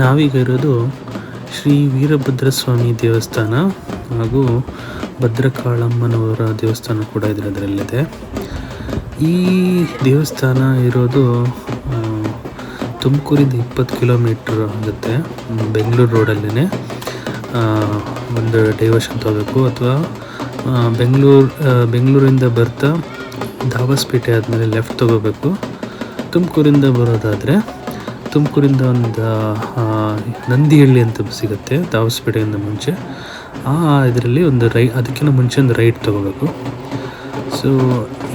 ನಾವೀಗ ಇರೋದು ಶ್ರೀ ವೀರಭದ್ರ ಸ್ವಾಮಿ ದೇವಸ್ಥಾನ ಹಾಗೂ ಭದ್ರಕಾಳಮ್ಮನವರ ದೇವಸ್ಥಾನ ಕೂಡ ಇದೆ ಅದರಲ್ಲಿದೆ. ಈ ದೇವಸ್ಥಾನ ಇರೋದು ತುಮಕೂರಿಂದ ಇಪ್ಪತ್ತು ಕಿಲೋಮೀಟ್ರ್ ಆಗುತ್ತೆ, ಬೆಂಗಳೂರು ರೋಡಲ್ಲೇ ಒಂದು ಡೈವರ್ಷನ್ ತಗೋಬೇಕು. ಅಥವಾ ಬೆಂಗಳೂರು ಬೆಂಗಳೂರಿಂದ ಬರ್ತಾ ದಾಬಸ್ಪೇಟೆ ಆದಮೇಲೆ ಲೆಫ್ಟ್ ತಗೋಬೇಕು. ತುಮಕೂರಿಂದ ಬರೋದಾದರೆ ತುಮಕೂರಿಂದ ಒಂದು ನಂದಿಹಳ್ಳಿ ಅಂತ ಸಿಗುತ್ತೆ ದಾವಸ್ಪೇಟೆಯಿಂದ ಮುಂಚೆ. ಆ, ಇದರಲ್ಲಿ ಒಂದು ರೈ, ಅದಕ್ಕಿಂತ ಮುಂಚೆ ಒಂದು ರೈಟ್ ತೊಗೋಬೇಕು. ಸೊ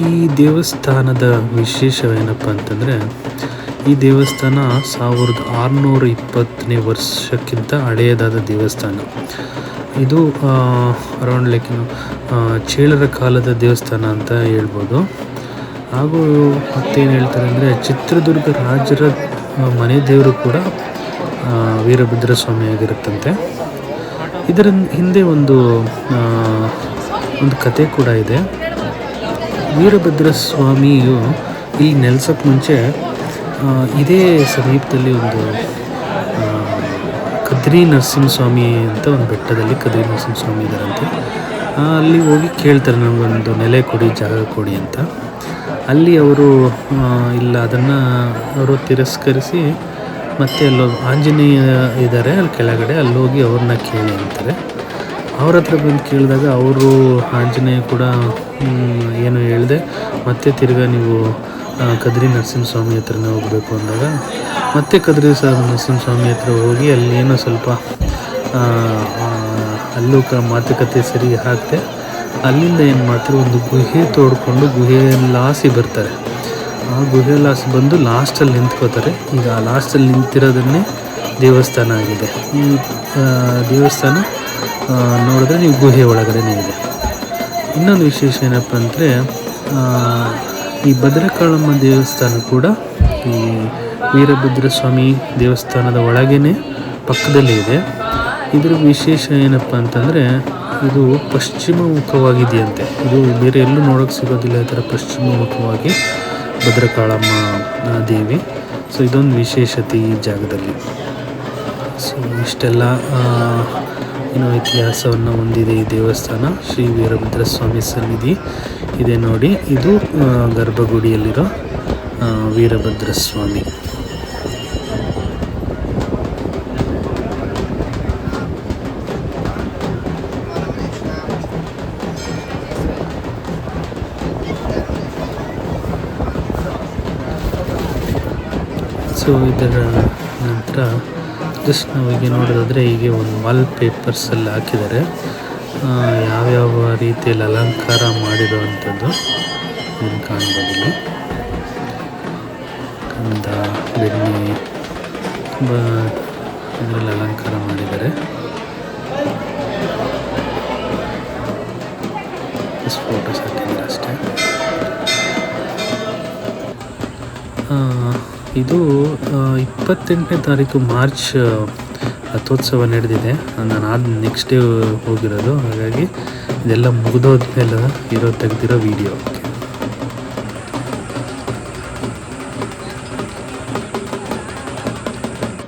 ಈ ದೇವಸ್ಥಾನದ ವಿಶೇಷವೇನಪ್ಪ ಅಂತಂದರೆ, ಈ ದೇವಸ್ಥಾನ ಸಾವಿರದ ಆರುನೂರ ಇಪ್ಪತ್ತನೇ ವರ್ಷಕ್ಕಿಂತ ಹಳೆಯದಾದ ದೇವಸ್ಥಾನ. ಇದು ಅರೌಂಡ್ ಲೈಕ್ ಚೇಳರ ಕಾಲದ ದೇವಸ್ಥಾನ ಅಂತ ಹೇಳ್ಬೋದು. ಹಾಗೂ ಮತ್ತೇನು ಹೇಳ್ತಾರೆ ಅಂದರೆ ಚಿತ್ರದುರ್ಗ ರಾಜರ ಮನೆ ದೇವರು ಕೂಡ ವೀರಭದ್ರ ಸ್ವಾಮಿ ಆಗಿರುತ್ತಂತೆ. ಇದರ ಹಿಂದೆ ಒಂದು ಒಂದು ಕತೆ ಕೂಡ ಇದೆ. ವೀರಭದ್ರ ಸ್ವಾಮಿಯು ಇಲ್ಲಿ ನೆಲೆಸೋಕ್ಕೆ ಮುಂಚೆ ಇದೇ ಸಮೀಪದಲ್ಲಿ ಒಂದು ಕದ್ರಿ ನರಸಿಂಹಸ್ವಾಮಿ ಅಂತ ಒಂದು ಬೆಟ್ಟದಲ್ಲಿ ಕದ್ರಿ ನರಸಿಂಹಸ್ವಾಮಿ ಇದ್ದಾರಂತೆ. ಅಲ್ಲಿ ಹೋಗಿ ಕೇಳ್ತಾರೆ ನಮಗೊಂದು ನೆಲೆ ಕೊಡಿ, ಜಾಗ ಕೊಡಿ ಅಂತ. ಅಲ್ಲಿ ಅವರು ಇಲ್ಲ, ಅದನ್ನು ಅವರು ತಿರಸ್ಕರಿಸಿ ಮತ್ತೆ ಅಲ್ಲೋಗಿ ಆಂಜನೇಯ ಇದ್ದಾರೆ ಅಲ್ಲಿ ಕೆಳಗಡೆ, ಅಲ್ಲಿ ಹೋಗಿ ಅವ್ರನ್ನ ಕೇಳಿ ಅಂತಾರೆ. ಅವ್ರ ಹತ್ರ ಬಂದು ಕೇಳಿದಾಗ ಅವರು ಆಂಜನೇಯ ಕೂಡ ಏನು ಹೇಳಿದೆ, ಮತ್ತೆ ತಿರ್ಗಾ ನೀವು ಕದ್ರಿ ನರಸಿಂಹಸ್ವಾಮಿ ಹತ್ರನೇ ಹೋಗಬೇಕು ಅಂದಾಗ, ಮತ್ತೆ ಕದ್ರಿ ಸ ನರಸಿಂಹಸ್ವಾಮಿ ಹತ್ರ ಹೋಗಿ ಅಲ್ಲಿ ಏನೋ ಸ್ವಲ್ಪ ಅಲ್ಲೂ ಕ ಮಾತುಕತೆ ಸರಿ ಹಾಕ್ತೆ ಅಲ್ಲಿಂದ ಏನು ಮಾಡ್ತಾರೆ, ಒಂದು ಗುಹೆ ತೋಡ್ಕೊಂಡು ಗುಹೆಯಲ್ಲಾಸಿ ಬರ್ತಾರೆ. ಆ ಗುಹೆ ಲಾಸ್ ಬಂದು ಲಾಸ್ಟಲ್ಲಿ ನಿಂತ್ಕೋತಾರೆ. ಈಗ ಆ ಲಾಸ್ಟಲ್ಲಿ ನಿಂತಿರೋದನ್ನೇ ದೇವಸ್ಥಾನ ಆಗಿದೆ. ಈ ದೇವಸ್ಥಾನ ನೋಡಿದ್ರೆ ನೀವು ಗುಹೆ ಒಳಗಡೆನೇ ಇದೆ. ಇನ್ನೊಂದು ವಿಶೇಷ ಏನಪ್ಪ ಅಂದರೆ ಈ ಭದ್ರಕಾಳಮ್ಮ ದೇವಸ್ಥಾನ ಕೂಡ ಈ ವೀರಭದ್ರ ಸ್ವಾಮಿ ದೇವಸ್ಥಾನದ ಒಳಗೇ ಪಕ್ಕದಲ್ಲೇ ಇದೆ. ಇದರ ವಿಶೇಷ ಏನಪ್ಪ ಅಂತಂದರೆ ಇದು ಪಶ್ಚಿಮ ಮುಖವಾಗಿದೆಯಂತೆ. ಇದು ಬೇರೆ ಎಲ್ಲೂ ನೋಡೋಕ್ಕೆ ಸಿಗೋದಿಲ್ಲ ಈ ಥರ ಪಶ್ಚಿಮ ಮುಖವಾಗಿ ಭದ್ರಕಾಳಮ್ಮ ದೇವಿ. ಸೊ ಇದೊಂದು ವಿಶೇಷತೆ ಈ ಜಾಗದಲ್ಲಿ. ಸೊ ಇಷ್ಟೆಲ್ಲ ಏನು ಇತಿಹಾಸವನ್ನು ಹೊಂದಿದೆ ಈ ದೇವಸ್ಥಾನ. ಶ್ರೀ ವೀರಭದ್ರ ಸ್ವಾಮಿ ಸನ್ನಿಧಿ ಇದೆ ನೋಡಿ. ಇದು ಗರ್ಭಗುಡಿಯಲ್ಲಿರೋ ವೀರಭದ್ರ ಸ್ವಾಮಿ. ಸೊ ಇದರ ನಂತರ ಜಸ್ಟ್ ನಾವೀಗ ನೋಡೋದಾದರೆ ಹೀಗೆ ಒಂದು ವಾಲ್ ಪೇಪರ್ಸಲ್ಲಿ ಹಾಕಿದ್ದಾರೆ. ಯಾವ್ಯಾವ ರೀತಿಯಲ್ಲಿ ಅಲಂಕಾರ ಮಾಡಿರುವಂಥದ್ದು ಇಲ್ಲಿ. ಕಂದ, ಬೆಣ್ಣೆ, ತುಂಬ ಇದರಲ್ಲಿ ಅಲಂಕಾರ ಮಾಡಿದ್ದಾರೆ. ಫೋಟೋಸ್ ಹಾಕಿದ್ದಾರೆ ಅಷ್ಟೇ. ಇದು ಇಪ್ಪತ್ತೆಂಟನೇ ತಾರೀಕು ಮಾರ್ಚ್ ರಥೋತ್ಸವ ನಡೆದಿದೆ. ನಾನು ಆದ ನೆಕ್ಸ್ಟ್ ಡೇ ಹೋಗಿರೋದು. ಹಾಗಾಗಿ ಇದೆಲ್ಲ ಮುಗಿದೋದ್ಮೇಲೆ ಇರೋ ತೆಗೆದಿರೋ ವಿಡಿಯೋ